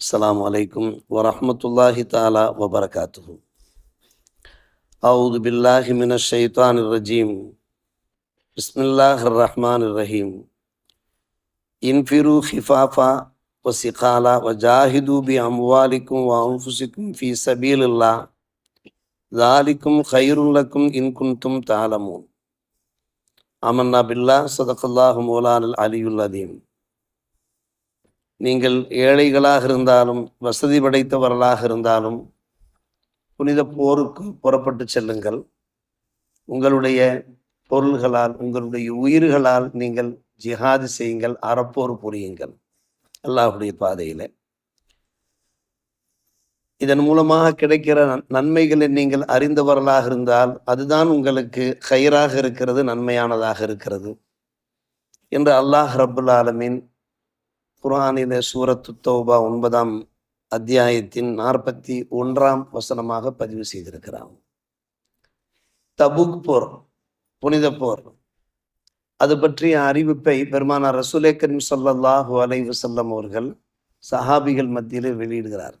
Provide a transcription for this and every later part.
السلام عليكم ورحمة الله تعالى وبركاته. أعوذ بالله من الشيطان الرجيم. بسم الله الرحمن الرحيم. انفروا خفافا وسقالا وجاهدوا بأموالكم وأنفسكم في سبيل الله. ذلكم خير لكم إن كنتم تعلمون. آمنا بالله صدق الله مولانا العلي العظيم. நீங்கள் ஏழைகளாக இருந்தாலும் வசதி படைத்தவர்களாக இருந்தாலும் புனித போருக்கு புறப்பட்டு செல்லுங்கள். உங்களுடைய பொருள்களால் உங்களுடைய உயிர்களால் நீங்கள் ஜிஹாது செய்யுங்கள் அறப்போர் புரியுங்கள் அல்லாஹுடைய பாதையில். இதன் மூலமாக கிடைக்கிற நன்- நன்மைகளை நீங்கள் அறிந்தவர்களாக இருந்தால் அதுதான் உங்களுக்கு கயிறாக இருக்கிறது நன்மையானதாக இருக்கிறது. என்று அல்லாஹ் ரபுல் ஆலமீன் குரானில சூரத்து தௌபா ஒன்பதாம் அத்தியாயத்தின் நாற்பத்தி ஒன்றாம் வசனமாக பதிவு செய்திருக்கிறான். தபுக் போர் புனித போர். அது பற்றிய அறிவிப்பை பெருமானார் ரசூலே கரீம் ஸல்லல்லாஹு அலைவு வஸல்லம் அவர்கள் சஹாபிகள் மத்தியிலே வெளியிடுகிறார்.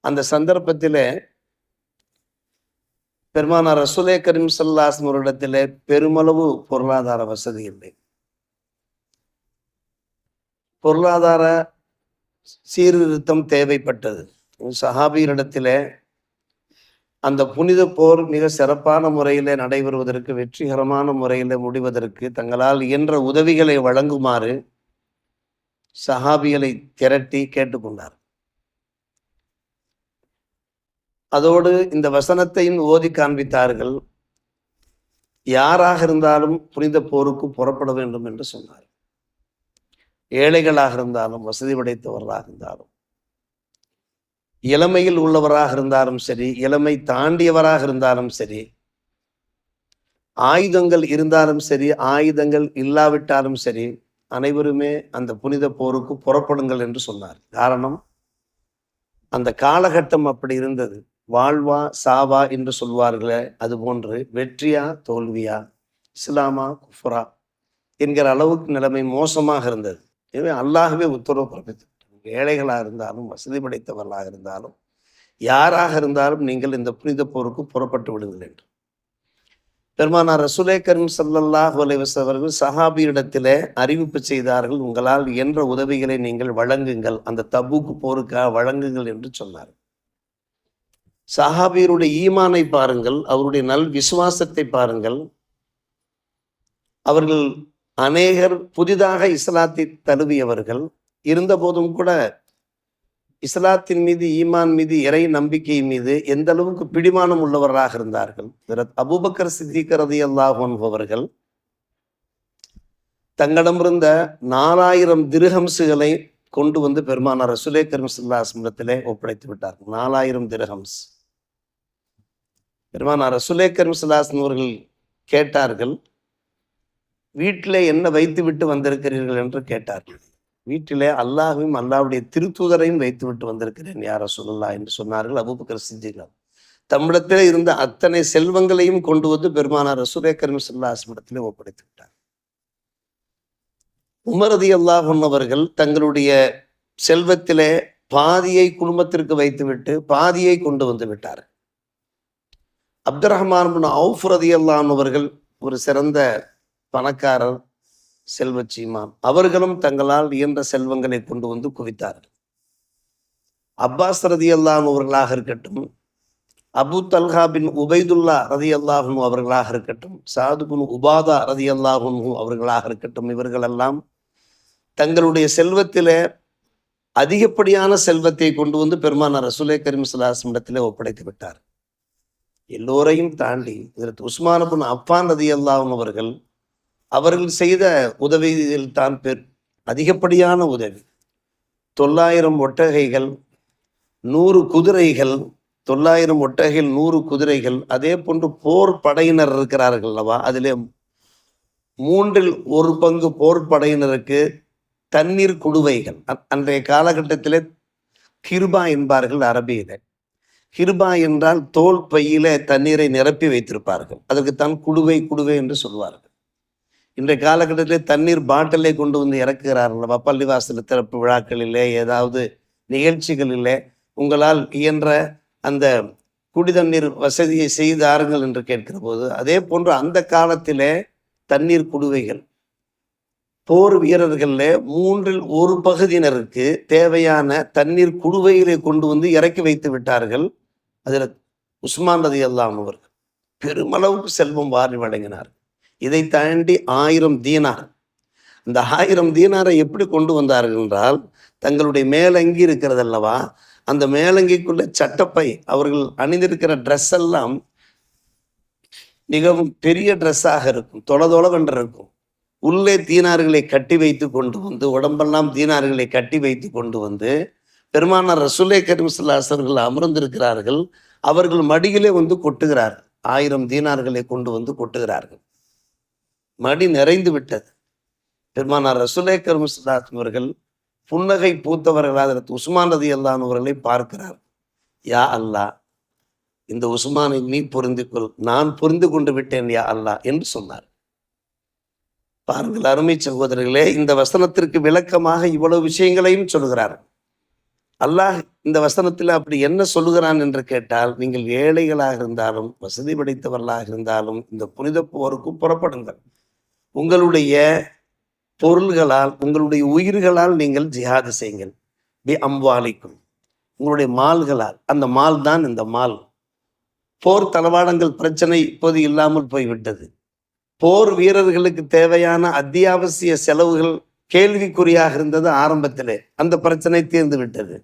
அந்த சந்தர்ப்பத்திலே பெருமானார் ரசூலே கரீம் ஸல்லல்லாஹு அவரிடத்திலே பெருமளவு பொருளாதார வசதி இல்லை. பொருளாதார சீர்திருத்தம் தேவைப்பட்டது. சஹாபியரிடத்தில் அந்த புனித போர் மிக சிறப்பான முறையில் நடைபெறுவதற்கு வெற்றிகரமான முறையில் முடிவதற்கு தங்களால் இயன்ற உதவிகளை வழங்குமாறு சஹாபிகளை திரட்டி கேட்டுக்கொண்டார் அதோடு இந்த வசனத்தையும் ஓதி காண்பித்தார்கள். யாராக இருந்தாலும் புனித போருக்கு புறப்பட வேண்டும் என்று சொன்னார். ஏழைகளாக இருந்தாலும் வசதி படைத்தவர்களாக இருந்தாலும் இளமையில் உள்ளவராக இருந்தாலும் சரி இளமை தாண்டியவராக இருந்தாலும் சரி ஆயுதங்கள் இருந்தாலும் சரி ஆயுதங்கள் இல்லாவிட்டாலும் சரி அனைவருமே அந்த புனித போருக்கு புறப்படுங்கள் என்று சொன்னார். காரணம் அந்த காலகட்டம் அப்படி இருந்தது. வாழ்வா சாவா என்று சொல்வார்களே அது போன்று வெற்றியா தோல்வியா இஸ்லாமா குஃபுரா என்கிற அளவுக்கு நிலைமை மோசமாக இருந்தது. எனவே அல்லாஹ்வே உத்தரவு பிறப்பித்து ஏழைகளாக இருந்தாலும் வசதி படைத்தவர்களாக இருந்தாலும் யாராக இருந்தாலும் நீங்கள் இந்த புனித போருக்கு புறப்பட்டு விடுங்கள் என்று. பெருமானார் ரசூலே கரீம் ஸல்லல்லாஹு அவர்கள் சஹாபியிடத்திலே அறிவிப்பு செய்தார்கள் உங்களால் என்ற உதவிகளை நீங்கள் வழங்குங்கள் அந்த தபுக்கு போருக்காக வழங்குங்கள் என்று சொன்னார் சஹாபியருடைய ஈமானை பாருங்கள் அவருடைய நல் விசுவாசத்தை பாருங்கள். அவர்கள் அநேகர் புதிதாக இஸ்லாத்தை தழுவியவர்கள். இருந்தபோதும் கூட இஸ்லாத்தின் மீது ஈமான் மீது இறை நம்பிக்கை மீது எந்த அளவுக்கு பிடிமானம் உள்ளவர்களாக இருந்தார்கள். அபுபக்கர் அபூபக்கர் சித்திகரதி அல்லாஹன் அவர்கள் தங்களிடமிருந்த நாலாயிரம் திருஹம்சுகளை கொண்டு வந்து பெருமானார் ரசுலே கரும் ஒப்படைத்து விட்டார். நாலாயிரம் திருஹம்ஸ். பெருமானார் ரசுலே கரும் அவர்கள் கேட்டார்கள் வீட்டிலே என்ன வைத்து விட்டு வந்திருக்கிறீர்கள் என்று கேட்டார்கள் வீட்டிலே அல்லாஹையும் அல்லாஹ்வுடைய திருத்தூதரையும் வைத்து விட்டு வந்திருக்கிறேன் யார சொல்லலா என்று சொன்னார்கள் அபுபக்கர் சித்திகள். தமிழத்தில் இருந்த அத்தனை செல்வங்களையும் கொண்டு வந்து பெருமானார் ரசூலே கரீம் சொல்லாஸ்மிடத்திலே ஒப்படைத்து விட்டார். உமரதி அல்லாஹ் அவர்கள் தங்களுடைய செல்வத்திலே பாதியை குடும்பத்திற்கு வைத்துவிட்டு பாதியை கொண்டு வந்து விட்டார் அப்துல் ரஹ்மான் அவுஃப் ரதி அவர்கள் ஒரு சிறந்த பணக்காரர் செல்வ சீமான். அவர்களும் தங்களால் இயன்ற செல்வங்களை கொண்டு வந்து குவித்தார்கள். அப்பாஸ் ரதி அல்லாஹ் அவர்களாக இருக்கட்டும் அபு தல்ஹா பின் உபைதுல்லா ரதி அல்லாஹும் அவர்களாக இருக்கட்டும் சாது பின் உபாதா ரதி அல்லாஹும் அவர்களாக இருக்கட்டும் இவர்களெல்லாம் தங்களுடைய செல்வத்திலே அதிகப்படியான செல்வத்தை கொண்டு வந்து பெருமானார் ரசூலே கரீம் சுல்லாசம் இடத்திலே ஒப்படைத்து விட்டார். எல்லோரையும் தாண்டி இதற்கு உஸ்மானபின் அப்பான் ரதி அல்லாஹும் அவர்கள் அவர்கள் செய்த உதவியில் தான் பெர் அதிகப்படியான உதவி. தொள்ளாயிரம் ஒட்டகைகள் நூறு குதிரைகள் தொள்ளாயிரம் ஒட்டகைகள் நூறு குதிரைகள் அதே போன்று போர் படையினர் இருக்கிறார்கள் அல்லவா? அதிலே மூன்றில் ஒரு பங்கு போர் படையினருக்கு தண்ணீர் குடுவைகள். அன்றைய காலகட்டத்திலே கிருபா என்பார்கள் அரபியில. கிருபா என்றால் தோல் பையில தண்ணீரை நிரப்பி வைத்திருப்பார்கள். அதற்கு தான் குடுவை குடுவை என்று சொல்வார்கள். இன்றைய காலகட்டத்திலே தண்ணீர் பாட்டிலே கொண்டு வந்து இறக்குகிறார்கள்? பள்ளிவாசல் திறப்பு விழாக்களிலே ஏதாவது நிகழ்ச்சிகளிலே உங்களால் இயன்ற அந்த குடிதண்ணீர் வசதியை செய்தாருங்கள் என்று கேட்கிற போது அதே போன்று அந்த காலத்திலே தண்ணீர் குடுவைகள் போர் வீரர்களில் மூன்றில் ஒரு பகுதியினருக்கு தேவையான தண்ணீர் குடுவைகளை கொண்டு வந்து இறக்கி வைத்து விட்டார்கள் அதில் உஸ்மான் ரதி அல்லாம் அவர்கள். பெருமளவுக்கு செல்வம் வாரி வழங்கினார் இதை தாண்டி ஆயிரம் தீனார். அந்த ஆயிரம் தீனாரை எப்படி கொண்டு வந்தார்கள் என்றால் தங்களுடைய மேலங்கி இருக்கிறது அல்லவா அந்த மேலங்கிக்குள்ள சட்டப்பை அவர்கள் அணிந்திருக்கிற ட்ரெஸ் எல்லாம் மிகவும் பெரிய ட்ரெஸ்ஸாக இருக்கும் தொலை தொலைவென்று இருக்கும் உள்ளே தீனார்களை கட்டி வைத்து கொண்டு வந்து உடம்பெல்லாம் தீனார்களை கட்டி வைத்து கொண்டு வந்து பெருமானார் ரசுல்லே கரிமுசல்லாசர்கள் அமர்ந்திருக்கிறார்கள். அவர்கள் மடியிலே வந்து கொட்டுகிறார்கள். ஆயிரம் தீனார்களை கொண்டு வந்து கொட்டுகிறார்கள். மடி நிறைந்து விட்டது. பெருமானார் ரசுலே கரிமுசல்லாசம் அவர்கள் புன்னகை பூத்தவர்களாக உஸ்மான் ரதி அல்லானவர்களை பார்க்கிறார். யா அல்லாஹ் இந்த உஸ்மானை நீ புரிந்து கொள் நான் புரிந்து கொண்டு விட்டேன் யா அல்லாஹ் என்று சொன்னார். பாருங்கள் அருமை சகோதரர்களே இந்த வசனத்திற்கு விளக்கமாக இவ்வளவு விஷயங்களையும் சொல்கிறார். அல்லாஹ் இந்த வசனத்தில் அப்படி என்ன சொல்லுகிறான் என்று கேட்டால் நீங்கள் ஏழைகளாக இருந்தாலும் வசதி படைத்தவர்களாக இருந்தாலும் இந்த புனித போருக்கு புறப்படுங்கள். உங்களுடைய பொருள்களால் உங்களுடைய உயிர்களால் நீங்கள் ஜிஹாது செய்யுங்கள். பி அம்வாலிக்கும். உங்களுடைய மால்களால் அந்த மால் தான் இந்த மால். போர் தளவாடங்கள் பிரச்சனை இப்போது இல்லாமல் போய்விட்டது. போர் வீரர்களுக்கு தேவையான அத்தியாவசிய செலவுகள் கேள்விக்குறியாக இருந்தது ஆரம்பத்திலே. அந்த பிரச்சனை தீர்ந்து விட்டது.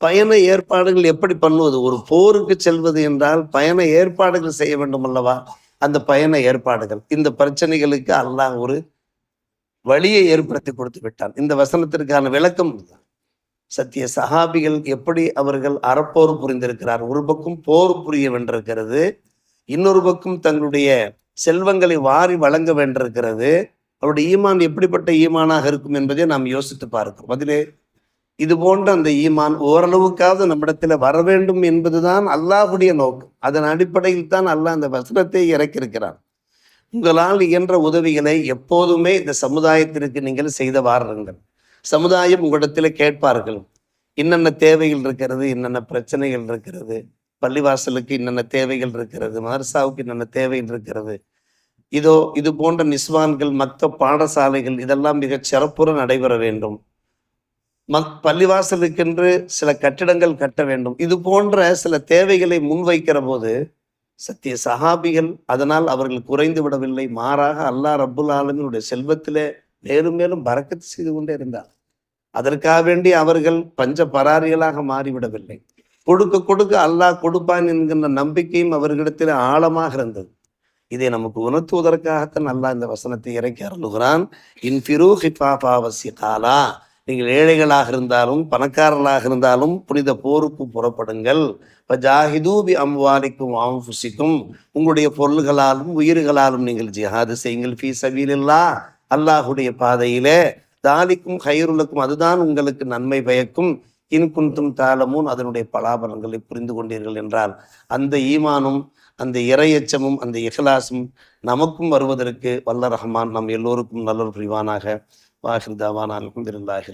பயண ஏற்பாடுகள் எப்படி பண்ணுவது? ஒரு போருக்கு செல்வது என்றால் பயண ஏற்பாடுகள் செய்ய வேண்டும் அல்லவா அந்த பயண ஏற்பாடுகள். இந்த பிரச்சனைகளுக்கு அல்லாஹ் ஒரு வழியை ஏற்படுத்தி கொடுத்து விட்டான். இந்த வசனத்திற்கான விளக்கம் சத்திய சஹாபிகள் எப்படி அவர்கள் அறப்போர் புரிந்திருக்கிறார்? ஒரு பக்கம் போர் புரிய வேண்டியிருக்கிறது இன்னொரு பக்கம் தங்களுடைய செல்வங்களை வாரி வழங்க வேண்டியிருக்கிறது அவருடைய ஈமான் எப்படிப்பட்ட ஈமானாக இருக்கும் என்பதை நாம் யோசித்து பார்க்கிறோம். அதிலே இது போன்ற அந்த ஈமான் ஓரளவுக்காவது நம்மிடத்தில் வர வேண்டும் என்பதுதான் அல்லாஹுடைய நோக்கம். அதன் அடிப்படையில் தான் அல்லாஹ் அந்த வசனத்தை இறக்கியிருக்கிறான். உங்களால் இயன்ற உதவிகளை எப்போதுமே இந்த சமுதாயத்திற்கு நீங்கள் செய்த வாருங்கள். சமுதாயம் உங்களிடத்தில் கேட்பார்கள். என்னென்ன தேவைகள் இருக்கிறது? என்னென்ன பிரச்சனைகள் இருக்கிறது? பள்ளிவாசலுக்கு என்னென்ன தேவைகள் இருக்கிறது? மதரசாவுக்கு என்னென்ன தேவைகள் இருக்கிறது? இதோ இது போன்ற நிஸ்வான்கள் மற்ற பாடசாலைகள் இதெல்லாம் மிகச் சிறப்புற நடைபெற வேண்டும். மக் பள்ளிவாசலுக்கென்று சில கட்டிடங்கள் கட்ட வேண்டும். இது போன்ற சில தேவைகளை முன்வைக்கிற போது சத்திய சஹாபிகள் அதனால் அவர்கள் குறைந்து விடவில்லை. மாறாக அல்லாஹ் ரப்புல் ஆலமினுடைய செல்வத்திலே மேலும் மேலும் பறக்கத்து செய்து கொண்டே இருந்தார். அதற்காக வேண்டி அவர்கள் பஞ்ச பராரிகளாக மாறிவிடவில்லை. கொடுக்க கொடுக்க அல்லாஹ் கொடுப்பான் என்கின்ற நம்பிக்கையும் அவர்களிடத்தில் ஆழமாக இருந்தது. இதை நமக்கு உணர்த்துவதற்காகத்தான் அல்லாஹ் இந்த வசனத்தை இறக்கி அருளுகிறான். இன்பிரு ஹிஃபாபாவசி காலா நீங்கள் ஏழைகளாக இருந்தாலும் பணக்காரர்களாக இருந்தாலும் புனித போருக்கு புறப்படுங்கள். ஜாஹிதூபி அம்வாலிக்கும் ஆம்புசிக்கும் உங்களுடைய பொருள்களாலும் உயிர்களாலும் நீங்கள் ஜிஹாது செய்யுங்கள். ஃபீ சபீலில்லா அல்லாஹுடைய பாதையிலே. தாலிக்கும் ஹைருலுக்கும் அதுதான் உங்களுக்கு நன்மை பயக்கும். இன்குந்தும் தாளமும் அதனுடைய பலாபலங்களை புரிந்து கொண்டீர்கள் என்றால் அந்த ஈமானும் அந்த இறையச்சமும் அந்த இஹலாசும் நமக்கும் வருவதற்கு வல்ல ரஹ்மான் நம் எல்லோருக்கும் நல்ல புரிவானாக. வாஹிர் தாவான் அலமதுல்லாஹி